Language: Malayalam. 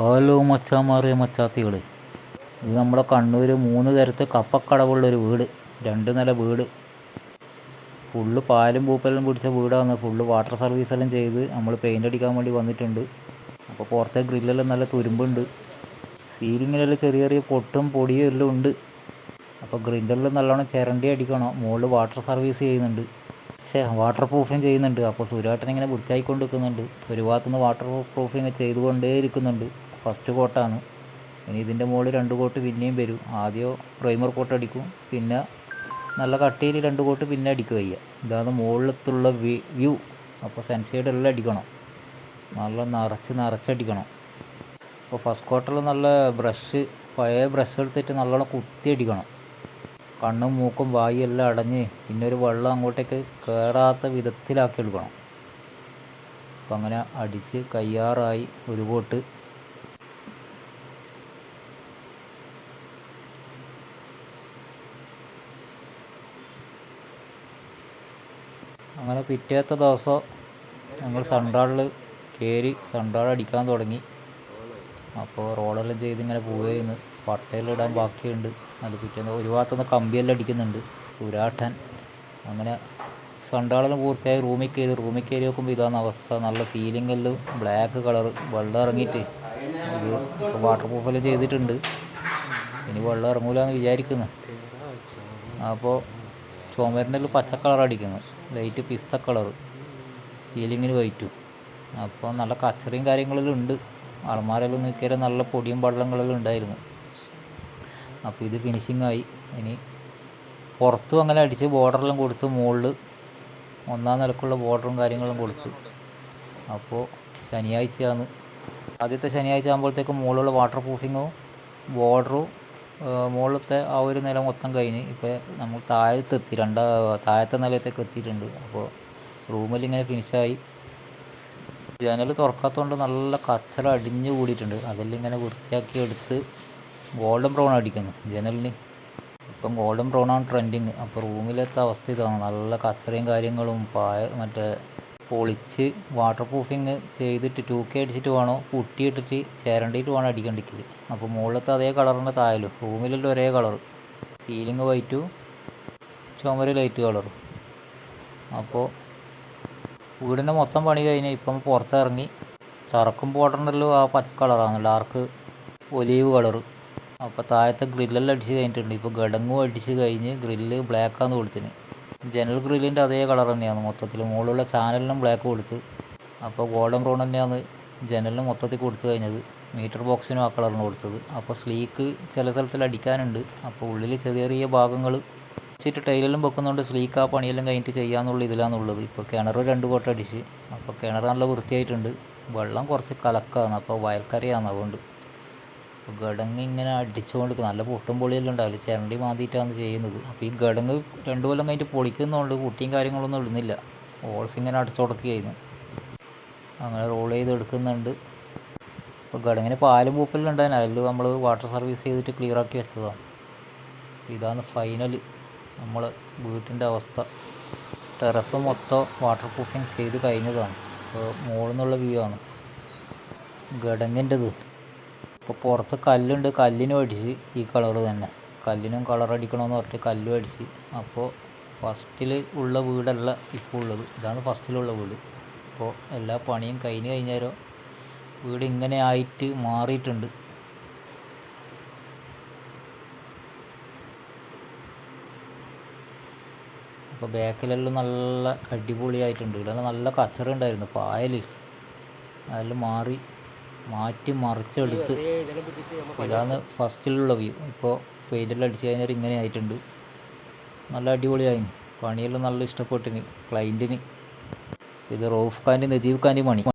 ഹലോ മച്ചാമാറിയ മച്ചാത്തികൾ ഇത് നമ്മുടെ കണ്ണൂർ മൂന്ന് തരത്ത് കപ്പക്കടവുള്ളൊരു വീട് രണ്ട് നില വീട്. ഫുള്ള് പാലും പൂപ്പലും പിടിച്ച വീടാണ്. ഫുള്ള് വാട്ടർ സർവീസ് എല്ലാം ചെയ്ത് നമ്മൾ പെയിന്റ് അടിക്കാൻ വേണ്ടി വന്നിട്ടുണ്ട്. അപ്പോൾ പുറത്തെ ഗ്രില്ലെല്ലാം നല്ല തുരുമ്പുണ്ട്. സീലിങ്ങിലെല്ലാം ചെറിയ ചെറിയ പൊട്ടും പൊടിയും എല്ലാം ഉണ്ട്. അപ്പോൾ ഗ്രില്ലെല്ലാം നല്ലോണം ചിരണ്ടി അടിക്കണം. മുകളിൽ വാട്ടർ സർവീസ് ചെയ്യുന്നുണ്ട്. ഛേ വാട്ടർ പ്രൂഫിങ് ചെയ്യുന്നുണ്ട്. അപ്പോൾ സുരാട്ടൻ ഇങ്ങനെ വൃത്തിയായിക്കൊണ്ട് നിൽക്കുന്നുണ്ട് ഒരു ഭാഗത്തുനിന്ന് വാട്ടർ പ്രൂഫിങ് ചെയ്തുകൊണ്ടേ ഇരിക്കുന്നുണ്ട് ഫസ്റ്റ് കോട്ടാണ്. ഇനി ഇതിന്റെ മുകളിൽ രണ്ട് കോട്ട് പിന്നെയും വരും. ആദ്യം പ്രൈമർ കോട്ട് അടിക്കും പിന്നെ നല്ല കട്ടിയിൽ രണ്ട് കോട്ട് പിന്നെ അടിക്കുക ചെയ്യുക. ഇതാണ് മുകളിലത്തുള്ള വ്യൂ. അപ്പോൾ സെൻസൈഡ് എല്ലാം അടിക്കണം. നല്ല നിറച്ച് നിറച്ചടിക്കണം അപ്പോൾ ഫസ്റ്റ് കോട്ടിൽ നല്ല ബ്രഷ് പഴയ ബ്രഷ് എടുത്തിട്ട് നല്ലോണം കുത്തി അടിക്കണം. കണ്ണും മൂക്കും വായും എല്ലാം അടഞ്ഞ് പിന്നെ ഒരു വെള്ളം അങ്ങോട്ടേക്ക് കയറാത്ത വിധത്തിലാക്കി എടുക്കണം. അപ്പം അങ്ങനെ അടിച്ച് കയ്യാറായി ഒരു കോട്ട്. അങ്ങനെ പിറ്റേത്തെ ദിവസം ഞങ്ങൾ സൺഡാളിൽ കയറി സൺഡാൾ അടിക്കാൻ തുടങ്ങി. അപ്പോൾ റോഡെല്ലാം ചെയ്ത് ഇങ്ങനെ പോവുകയെന്ന് ഇടാൻ ബാക്കിയുണ്ട്. അത് പിറ്റേന്ന് ഒരു ഭാഗത്തുനിന്ന് കമ്പിയെല്ലാം അടിക്കുന്നുണ്ട്. സുരാട്ടൻ. അങ്ങനെ സൺഡാളെല്ലാം പൂർത്തിയായി റൂമിൽ കയറി. റൂമിൽ കയറി നോക്കുമ്പോൾ ഇതാണ് അവസ്ഥ. നല്ല സീലിങ്ങെല്ലാം ബ്ലാക്ക് കളർ വെള്ളം ഇറങ്ങിയിട്ട് ഇത് വാട്ടർ പ്രൂഫെല്ലാം ചെയ്തിട്ടുണ്ട്. ഇനി വെള്ളം ഇറങ്ങൂലെന്ന് വിചാരിക്കുന്നു. അപ്പോൾ ചുമരിന്റെ പച്ച കളർ അടിക്കുന്നു. ലൈറ്റ് പിസ്ത കളർ സീലിങ്ങിന് വൈറ്റും അപ്പോൾ നല്ല കച്ചറിയും കാര്യങ്ങളെല്ലാം ഉണ്ട്. അളമാരെല്ലാം നിൽക്കിയാൽ നല്ല പൊടിയും പള്ളങ്ങളെല്ലാം ഉണ്ടായിരുന്നു. അപ്പോൾ ഇത് ഫിനിഷിംഗ് ആയി. ഇനി പുറത്തും അങ്ങനെ അടിച്ച് ബോർഡറെല്ലാം കൊടുത്ത് മുകളിൽ ഒന്നാം നിലക്കുള്ള ബോർഡറും കാര്യങ്ങളും കൊടുത്ത്. അപ്പോൾ ശനിയാഴ്ചയാണ്. ആദ്യത്തെ ശനിയാഴ്ച ആകുമ്പോഴത്തേക്കും മുകളിലുള്ള വാട്ടർ പ്രൂഫിങ്ങും ബോർഡറും മുകളിലത്തെ ആ ഒരു നില മൊത്തം കഴിഞ്ഞ് ഇപ്പോൾ നമ്മൾ താഴത്തെത്തി രണ്ടാ താഴത്തെ നിലത്തേക്ക് എത്തിയിട്ടുണ്ട്. അപ്പോൾ റൂമിൽ ഇങ്ങനെ ഫിനിഷായി ജനൽ തുറക്കാത്തതുകൊണ്ട് നല്ല കച്ചറ അടിഞ്ഞു കൂടിയിട്ടുണ്ട്. അതെല്ലാം ഇങ്ങനെ വൃത്തിയാക്കി എടുത്ത് ഗോൾഡൻ ബ്രൗൺ അടിക്കുന്നു ജനലിന്. ഇപ്പം ഗോൾഡൻ ബ്രൗൺ ആണ് ട്രെൻഡിങ് അപ്പോൾ റൂമിലത്തെ അവസ്ഥ ഇതാണ്. നല്ല കച്ചറയും കാര്യങ്ങളും പായ മറ്റേ പൊളിച്ച് വാട്ടർ പ്രൂഫിങ് ചെയ്തിട്ട് ടൂ കെ അടിച്ചിട്ട് വേണോ? പുട്ടിയിട്ടിട്ട് ചേരണ്ടിയിട്ട് വേണം അടിക്കണ്ടിക്കൽ അപ്പോൾ മുകളിലത്തെ അതേ കളറിന്റെ താഴലും റൂമിലെല്ലാം ഒരേ കളർ സീലിംഗ് വൈറ്റും ചുമര് ലൈറ്റ് കളറും അപ്പോൾ വീടിന്റെ മൊത്തം പണി കഴിഞ്ഞ് ഇപ്പം പുറത്തിറങ്ങി തറക്കും പോട്ടുണ്ടല്ലോ ആ പച്ച കളറാണ് ഡാർക്ക് ഒലീവ് കളറ് അപ്പോൾ താഴത്തെ ഗ്രില്ലെല്ലാം അടിച്ച് കഴിഞ്ഞിട്ടുണ്ട്. ഇപ്പോൾ ഗടങ്ങും അടിച്ച് കഴിഞ്ഞ് ഗ്രില്ല് ബ്ലാക്കാന്ന് കൊടുത്തിന് ജനൽ ഗ്രില്ലിന്റെ അതേ കളർ തന്നെയാണ് മൊത്തത്തിൽ. മുകളിലുള്ള ചാനലിനും ബ്ലാക്ക് കൊടുത്ത്. അപ്പോൾ ഗോൾഡൻ ബ്രൗൺ തന്നെയാണ് ജനലിന് മൊത്തത്തിൽ കൊടുത്തു കഴിഞ്ഞത്. മീറ്റർ ബോക്സിനും ആ കളറിന് കൊടുത്തത്. അപ്പോൾ സ്ലീക്ക് ചില സ്ഥലത്തിൽ അടിക്കാനുണ്ട്. അപ്പോൾ ഉള്ളിൽ ചെറിയ ചെറിയ ഭാഗങ്ങൾ വെച്ചിട്ട് ടൈലെല്ലാം വെക്കുന്നതുകൊണ്ട് സ്ലീക്ക് ആ പണിയെല്ലാം കഴിഞ്ഞിട്ട് ചെയ്യാമെന്നുള്ള ഇതിലാണുള്ളത്. ഇപ്പോൾ കിണർ രണ്ട് കോട്ടടിച്ച് അപ്പോൾ കിണർ നല്ല വൃത്തിയായിട്ടുണ്ട്. വെള്ളം കുറച്ച് കലക്കാണ്. അപ്പോൾ വയൽക്കരയാണ് അതുകൊണ്ട്. ഗടങ്ങ് ഇങ്ങനെ അടിച്ചു കൊണ്ടിരിക്കും. നല്ല പൊട്ടും പൊളിയെല്ലാം ഉണ്ടാവില്ല ചിരണ്ടി മാതിയിട്ടാണ് ചെയ്യുന്നത്. അപ്പോൾ ഈ ഗടങ്ങ് രണ്ടു കൊല്ലം കഴിഞ്ഞിട്ട് പൊളിക്കുന്നതുകൊണ്ട് കുട്ടിയും കാര്യങ്ങളൊന്നും ഇടുന്നില്ല. ഓൾസ് ഇങ്ങനെ അടച്ചുടക്കുകയായിരുന്നു അങ്ങനെ റോൾ ചെയ്ത് എടുക്കുന്നുണ്ട് ഇപ്പോൾ ഗടങ്ങിന് പാലും പൂപ്പലും ഉണ്ടായിരുന്നു. അതിൽ നമ്മൾ വാട്ടർ സർവീസ് ചെയ്തിട്ട് ക്ലിയർ ആക്കി വെച്ചതാണ് ഇതാണ് ഫൈനൽ നമ്മൾ വീട്ടിന്റെ അവസ്ഥ. ടെറസ് മൊത്തം വാട്ടർ പ്രൂഫിങ് ചെയ്ത് കഴിഞ്ഞതാണ്. അപ്പോൾ മുകളിൽ നിന്നുള്ള വ്യൂ ആണ്. ഗടങ്ങിന്റെത് ഇപ്പോൾ പുറത്ത് കല്ലുണ്ട്. കല്ലിനും അടിച്ച് ഈ കളർ തന്നെ. കല്ലിനും കളർ അടിക്കണമെന്ന് പറഞ്ഞിട്ട് കല്ലും അടിച്ച് അപ്പോൾ ഫസ്റ്റിൽ ഉള്ള വീടല്ല ഇപ്പോൾ ഉള്ളത്. ഇതാണ് ഫസ്റ്റിലുള്ള വീട്. അപ്പോൾ എല്ലാ പണിയും കഴിഞ്ഞ് കഴിഞ്ഞാലോ വീട് ഇങ്ങനെ ആയിട്ട് മാറിയിട്ടുണ്ട്. അപ്പോൾ ബാക്കിലെല്ലാം നല്ല അടിപൊളിയായിട്ടുണ്ട്. ഇവിടെ നല്ല കച്ചറ ഉണ്ടായിരുന്നു പായൽ അതെല്ലാം മാറി. മാറ്റി മറിച്ചെടുത്ത്. ഇതാണ് ഫസ്റ്റിലുള്ള വ്യൂ. ഇപ്പോൾ പെയിന്റെല്ലാം അടിച്ച് കഴിഞ്ഞാൽ ഇങ്ങനെ ആയിട്ടുണ്ട്. നല്ല അടിപൊളിയായി. പണിയെല്ലാം നല്ല ഇഷ്ടപ്പെട്ടിന് ക്ലൈന്റിന് ഇത് റോഫ് ഖാന്റെ നജീബ് ഖാന്റെ പണി.